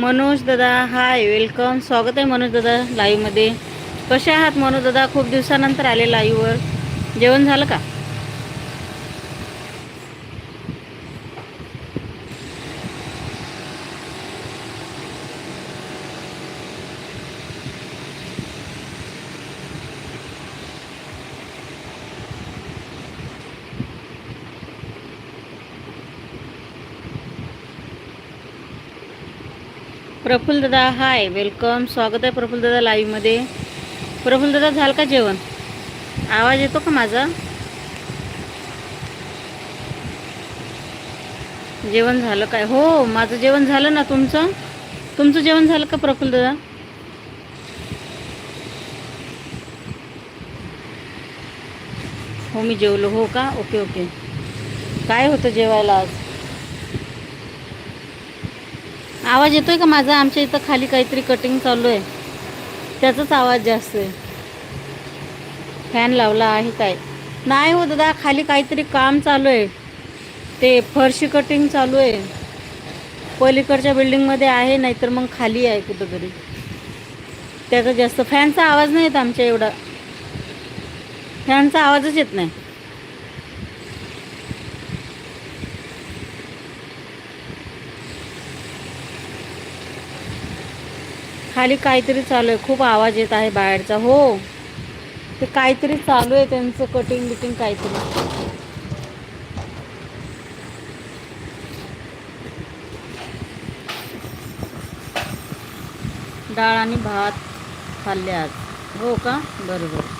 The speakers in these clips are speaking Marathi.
मनोज दादा हाय वेलकम स्वागत आहे मनोज दादा लाईव्हमध्ये कसे आहात मनोज दादा? खूप दिवसानंतर आले लाईव्हवर जेवण झालं का? प्रफुल्ल दादा हाय वेलकम स्वागत आहे प्रफुल्ल दादा लाईव्हमध्ये प्रफुल्ल दादा झालं का जेवण? आवाज येतो का माझा? जेवण झालं काय? हो माझं जेवण झालं ना तुमचं? तुमचं जेवण झालं का प्रफुल्लदा? हो मी जेवलो. हो का? Okay okay. काय होतं जेवायला आज? आवाज येतोय का माझा? आमच्या इथं खाली काहीतरी कटिंग चालू आहे. त्याचाच आवाज जास्त आहे. फॅन लावला आहे काय? नाही हो दादा खाली काहीतरी काम चालू आहे. ते फरशी कटिंग चालू आहे. पलीकडच्या बिल्डिंगमध्ये आहे नाहीतर मग खाली आहे कुठंतरी. त्याचा जास्त फॅनचा आवाज नाही येत आमच्या एवढा. फॅनचा आवाजच येत नाही. खाली काहीतरी चालू आहे. खूप आवाज येत आहे बाहेरचा. हो. ते काहीतरी चालू आहे त्यांचं कटिंग बिटिंग काहीतरी. डाळ आणि भात खाल्ले आज. हो का? बरोबर.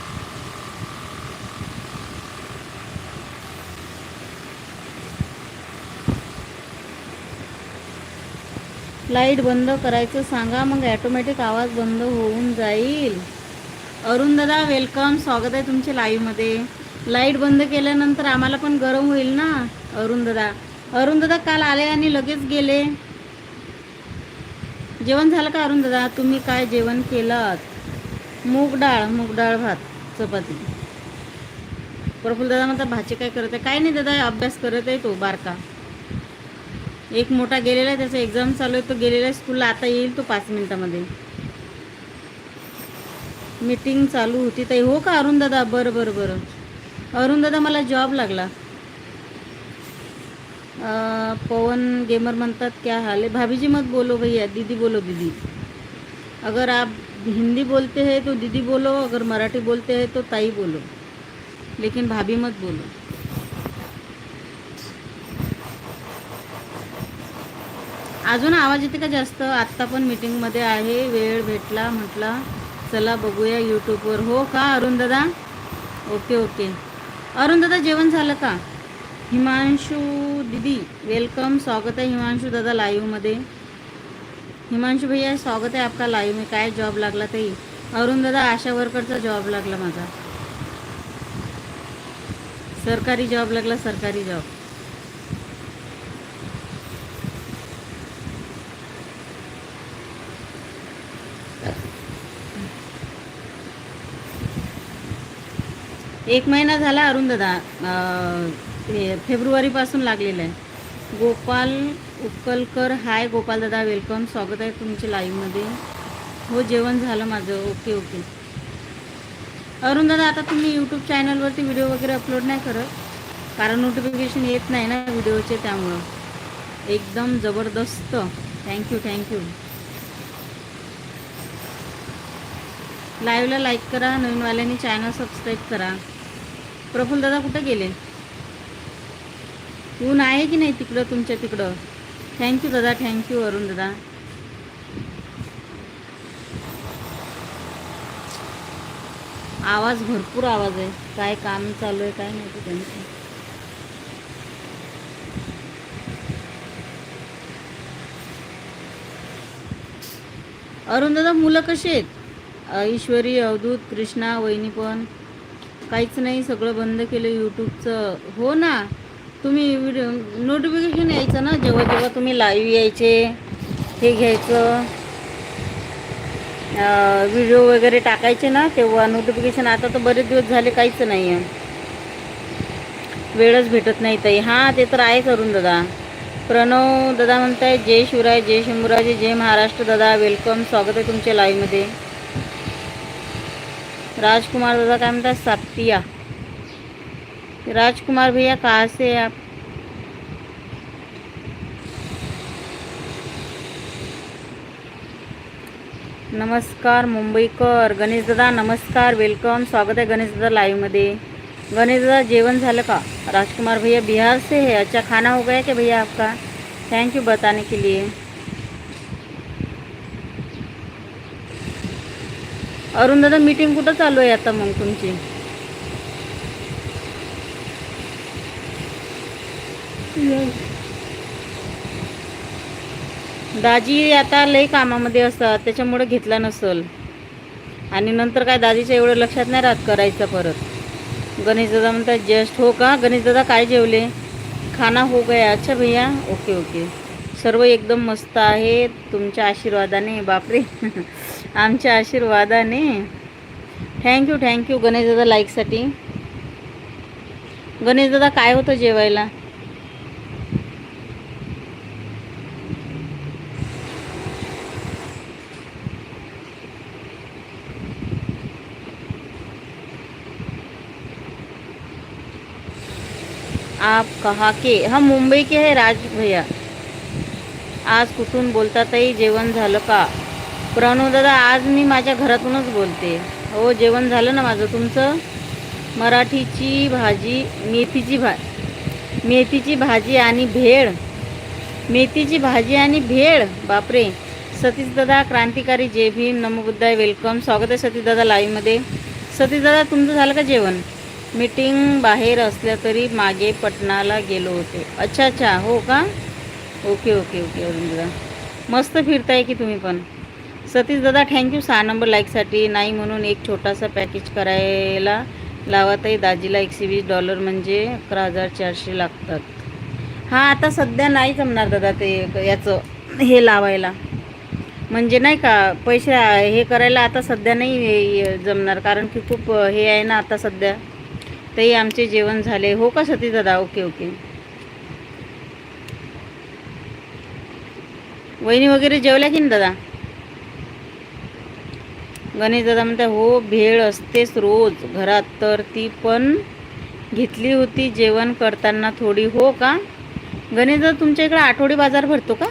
लाइट बंद करायचं सांगा मग ॲटोमॅटिक आवाज बंद होऊन जाईल. अरुण दादा वेलकम स्वागत आहे तुमचे लाईव्हमध्ये लाइट बंद केल्यानंतर आम्हाला पण गरम होईल ना अरुण दादा अरुण दादा काल आले आणि लगेच गेले. जेवण झालं का अरुण दादा तुम्ही काय जेवण केलं मूग डाळ मूग डाळ भात चपाती. प्रफुल्ल दादा म्हणतात भाजी काय करत आहे? काय नाही दादा अभ्यास करत आहे तो बारका. एक मोठा गेलेला आहे त्याचा एक्झाम चालू आहे तो गेलेला आहे स्कूलला आता येईल तो पाच मिनिटामध्ये. मीटिंग चालू होती. ताई हो का अरुण दादा? बरं बरं बरं. अरुण दादा मला जॉब लागला. पवन गेमर म्हणतात क्या हाल है? भाभी जी मत बोलो भैया. दीदी बोलो दीदी. अगर आप हिंदी बोलते हैं तो दीदी बोलो. अगर मराठी बोलते हैं तो ताई बोलो. लेकिन भाभी मत बोलो. अजून आवाज येते का जास्त? आत्ता पण मीटिंगमध्ये आहे. वेळ भेटला म्हटला चला बघूया यूट्यूबवर हो का अरुण दादा? ओके ओके अरुण दादा जेवण झालं का? हिमांशू दीदी वेलकम स्वागत आहे हिमांशू दादा लाईव्हमध्ये हिमांशू भैया स्वागत आहे आपका लाईव्ह मी काय जॉब लागला ताई? अरुण दादा आशा वर्करचा जॉब लागला माझा. सरकारी जॉब लागला सरकारी जॉब एक महिना झाला अरुण दादा हे फेब्रुवारीपासून लागलेलं आहे. गोपाल उक्कलकर हाय गोपाल दादा वेलकम. स्वागत आहे तुमच्या लाईव्हमध्ये. हो जेवण झालं माझं. Okay okay. अरुण दादा आता तुम्ही यूट्यूब चॅनलवरती व्हिडिओ वगैरे अपलोड नाही करत? कारण नोटिफिकेशन येत नाही ना व्हिडिओचे त्यामुळं. एकदम जबरदस्त. थँक्यू थँक्यू लाईव्हला लाईक करा. नवीनवाल्यांनी चॅनल सबस्क्राईब करा. प्रफुल्ल दादा कुठं गेले? ऊन आहे की नाही तिकडं तुमच्या तिकडं? थँक्यू दादा थँक्यू अरुण दादा. आवाज भरपूर आवाज आहे. काय काम चालू आहे काय माहिती त्यांचं. अरुण दादा मुलं कशी आहेत? ईश्वरी अवधूत कृष्णा वहिनी पण. काहीच नाही सगळं बंद केलं यूट्यूबचं हो ना? तुम्ही व्हिडिओ नोटिफिकेशन यायचं ना जेव्हा जेव्हा तुम्ही लाईव्ह यायचे हे घ्यायचं. व्हिडिओ वगैरे टाकायचे ना तेव्हा नोटिफिकेशन आता तर बरेच दिवस झाले काहीच नाही आहे वेळच भेटत नाही ताई. हां ते तर आहे करून दादा. प्रणव दादा म्हणताय जय शिवराय जय शंभूराजे जय महाराष्ट्र दादा. वेलकम स्वागत आहे तुमच्या लाईव्हमध्ये राजकुमार दादा काय म्हणतात सातिया राजकुमार भैया कहाँ से आप? नमस्कार मुंबईकर। गणेश दादा, नमस्कार वेलकम स्वागत है गणेश दादा लाइव मध्ये। गणेश दादा झालं का? राजकुमार भैया बिहार से है। अच्छा खाना हो गया क्या भैया आपका? थैंक यू बताने के लिए। अरुण दादा मीटिंग कुठं चालू आहे आता मग तुमची? दाजी आता लई कामामध्ये असतात त्याच्यामुळे घेतला नसल. आणि नंतर काय दाजीच्या एवढं लक्षात नाही राहत करायचं परत. गणेश दादा म्हणतात जस्ट हो का? गणेश दादा काय जेवले? खाना हो गया. अच्छा भैया. Okay okay. सर्व एकदम मस्त आहे तुमच्या आशीर्वादाने. बापरे. आमच्या आशीर्वादाने. थँक्यू थँक्यू गणेश दादा लाईकसाठी गणेश दादा काय होतं जेवायला? आप कहा के? हम मुंबई के है राज भैया. आज कुठून बोलता ताई? जेवण झालं का? प्रणव दादा आज मी माझ्या घरातूनच बोलते. हो जेवण झालं ना माझं तुमचं? मराठीची भाजी मेथीची भा मेथीची भाजी आणि भेळ. मेथीची भाजी आणि भेळ? बापरे. सतीश दादा क्रांतिकारी जे भीम नमोबुद्धाय वेलकम. स्वागत आहे सतीश दादा लाईव्हमध्ये सतीश दादा तुमचं झालं का जेवण? मीटिंग बाहेर असल्या तरी मागे पटणाला गेलो होते. अच्छा अच्छा. हो का? ओके ओके ओके अरुण दादा. मस्त फिरताय की तुम्ही पण? सतीश दादा थँक्यू सहा नंबर लाईकसाठी नाही म्हणून एक छोटासा पॅकेज करायला लावतही दाजीला एकशे वीस डॉलर म्हणजे अकरा हजार चारशे लागतात. हां आता सध्या नाही जमणार दादा ते याचं हे लावायला. म्हणजे नाही का पैसे हे करायला आता सध्या नाही हे जमणार कारण की खूप हे आहे ना आता सध्या. तेही आमचे जेवण झाले. हो का सती दादा ओके ओके. वहिनी वगैरे जेवल्या की ना दादा? गणेश दादा हो भेळ असतेच रोज. घरात तर ती पण घेतली होती. जेवण करताना थोडी हो का? गणेश दादा तुमच्या इकडं आठवडी बाजार भरतो का?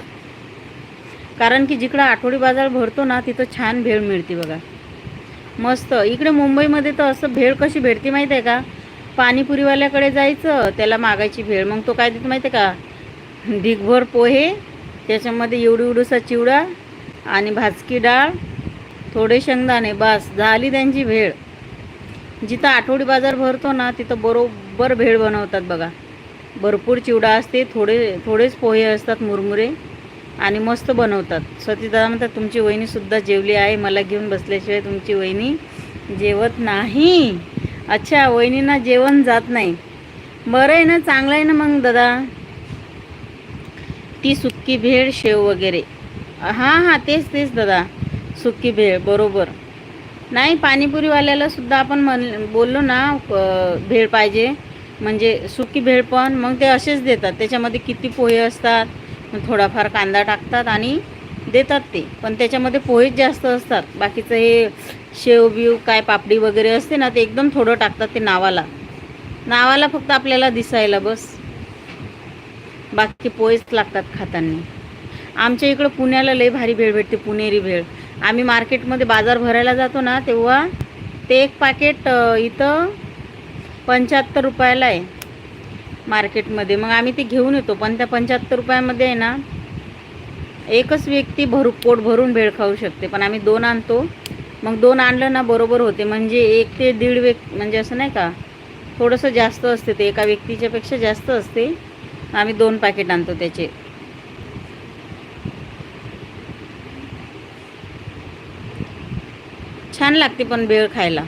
कारण की जिकडं आठवडी बाजार भरतो ना तिथं छान भेळ मिळते बघा. मस्त. इकडे मुंबईमध्ये तर असं भेळ कशी भेटते माहीत आहे का? पाणीपुरीवाल्याकडे जायचं त्याला मागायची भेळ. मग तो काय देतो माहिती आहे का? ढिगभर पोहे त्याच्यामध्ये एवढी उडुसा चिवडा आणि भाजकी डाळ थोडे शेंगदाणे बास झाली त्यांची भेळ. जिथं आठवडी बाजार भरतो ना तिथं बरोबर भेळ बनवतात बघा. भरपूर चिवडा असते थोडे थोडेच पोहे असतात मुरमुरे आणि मस्त बनवतात. सतीदादा म्हणतात तुमची वहिनीसुद्धा जेवली आहे मला घेऊन बसल्याशिवाय तुमची वहिनी जेवत नाही. अच्छा वहिनींना जेवण जात नाही. बरं आहे ना चांगलं आहे ना मग दादा? ती सुक्की भेळ शेव वगैरे. हां हां तेच तेच दादा. सुकी भेळ बरोबर. नाही पाणीपुरीवाल्याला सुद्धा आपण म्हण बोललो ना भेळ पाहिजे. म्हणजे सुकी भेळ पण मग ते असेच देतात. त्याच्यामध्ये किती पोहे असतात थोडाफार कांदा टाकतात आणि देतात ते. पण त्याच्यामध्ये पोहेच जास्त असतात. बाकीचं हे शेव बिव काय पापडी वगैरे असते ना ते एकदम थोडं टाकतात ते नावाला. नावाला फक्त आपल्याला दिसायला बस. बाकी पोहेच लागतात खाताना. आमच्या इकडं पुण्याला लई भारी भेळ भेटते पुणेरी भेळ. आम्ही मार्केटमध्ये बाजार भरायला जातो ना तेव्हा ते एक पॅकेट इथं पंच्याहत्तर रुपयाला आहे मार्केटमध्ये. मग आम्ही ते घेऊन येतो पण त्या पंच्याहत्तर रुपयामध्ये आहे ना एकच व्यक्ती भरू पोट भरून भेळ खाऊ शकते. पण आम्ही दोन आणतो. मग दोन आणलं ना बरोबर होते. म्हणजे एक ते दीड व्यक् म्हणजे असं नाही का थोडंसं जास्त असते ते. एका व्यक्तीच्यापेक्षा जास्त असते. आम्ही दोन पॅकेट आणतो त्याचे. छान लागते पण बेळ खायला.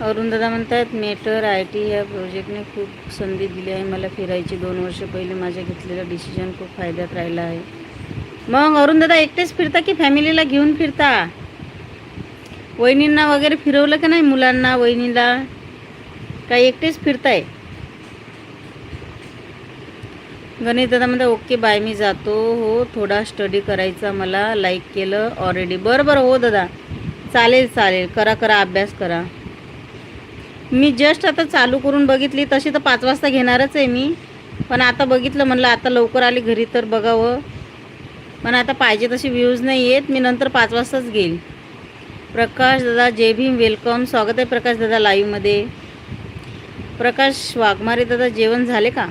अरुण दादा म्हणतात मेटर आय टी या प्रोजेक्टने खूप संधी दिली आहे. मला फिरायची दोन वर्ष पहिले माझ्या घेतलेला डिसिजन खूप फायद्यात राहिला आहे. मग अरुण दादा एकटेच फिरता की फॅमिलीला घेऊन फिरता? वहिनींना वगैरे फिरवलं का नाही मुलांना वहिनीला? काय एकटेच फिरताय? गणित दादा म्हणता ओके बाय मी जातो. हो थोडा स्टडी करायचा मला. लाईक केलं ऑलरेडी बरं बरं हो दादा. चालेल चालेल. करा करा अभ्यास करा. मी जस्ट आता चालू करून बघितली तशी तर पाच वाजता घेणारच आहे मी. पण आता बघितलं म्हणलं आता लवकर आली घरी तर बघावं. पण आता पाहिजे तशी व्ह्यूज नाही आहेत मी नंतर पाच वाजताच घेईल प्रकाश दादा जय भीम वेलकम स्वागत आहे प्रकाश दादा लाईव्हमध्ये प्रकाश वाघमारे दादा जेवण झाले का?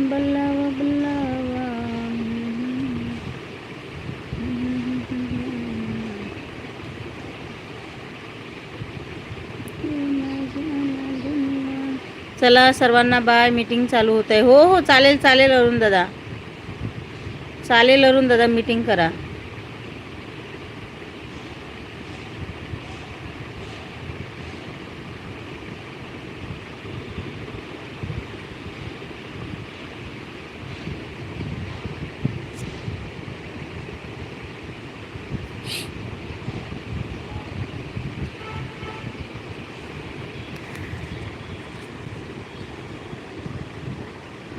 बल्ला बल्ला चला सर्वांना बाय मीटिंग चालू होत आहे हो हो चालेल चालेल अरुण दादा. चालेल अरुण दादा मीटिंग करा.